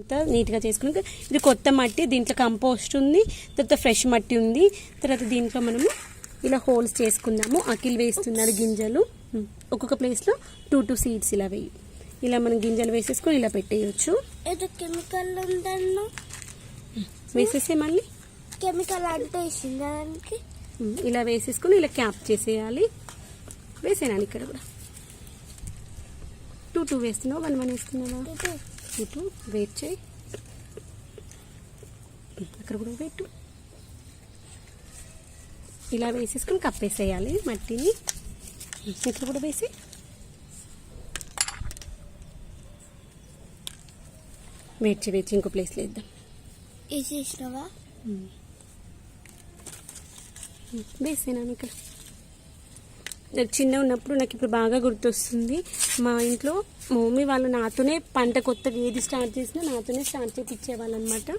అంతా నీట్గా చేసుకున్నాక ఇది కొత్త మట్టి దీంట్లో కంపోస్ట్ ఉంది తర్వాత ఫ్రెష్ మట్టి ఉంది తర్వాత దీంట్లో మనము ఇలా హోల్స్ చేసుకుందాము. అకిల్ వేస్తున్నారు గింజలు. ఒక్కొక్క ప్లేస్లో టూ టూ సీడ్స్ ఇలా వేయి. ఇలా మనం గింజలు వేసేసుకొని ఇలా పెట్టేయచ్చు. ఏదో కెమికల్ ఉందన్ను. వేసేసే మళ్ళీ. కెమికల్ అంటే దానికి? ఇలా వేసేసుకొని ఇలా క్యాప్ చేసేయాలి. వేసేనాను ఇక్కడ కూడా. టూ టూ వేస్తున్నావు? వన్ వన్ వేస్తున్నావా? ఇది టూ టూ వెయిట్ చేయి. అక్కడ కూడా పెట్టు ఇలా వేసేసుకొని కప్పేసేయాలి మట్టిని. ఇక్కడ కూడా వేసి. వెయిట్ చేయి ఇంకో ప్లేస్లో వేద్దాం. వేసేసినావా? వేసేనాను ఇక్కడ. చిన్న ఉన్నప్పుడు నాకు ఇప్పుడు బాగా గుర్తొస్తుంది. మా ఇంట్లో మా మమ్మీ వాళ్ళు నాతోనే పంట కొత్తగా ఏది స్టార్ట్ చేసినా నాతోనే స్టార్ట్ చేయించేవాళ్ళు అనమాట